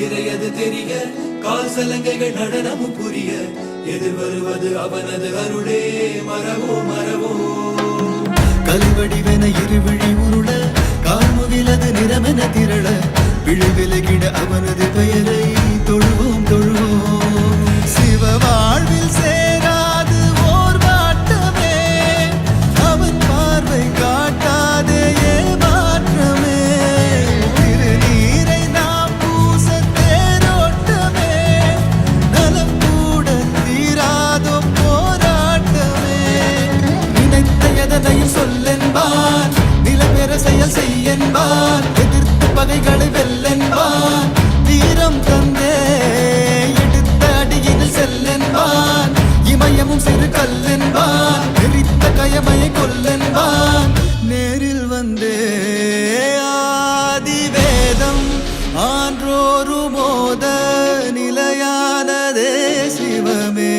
இறையது தெரிய? கால் சலங்கைகள் நடனமும் புரிய. எதிர் வருவது அவனது அருளே. மரவோ மரவோ கல்வடிவென இருவிழி உருள. கார்முகிலது நிறமென திரள. பிழை விலகிட அவனது பெயரே. வெல்லென்பார் எதிர்த்து பகைகளை வெல்லென்பார் வீரம் தந்தே எடுத்த அடியில் செல்லென்பார் இமயமும் சிறு கல்லென்பார் எரித்த கயமையை கொல்லென்பார் நேரில் வந்தே ஆதிவேதம் ஆன்றோரு மோத நிலையானதே சிவமே.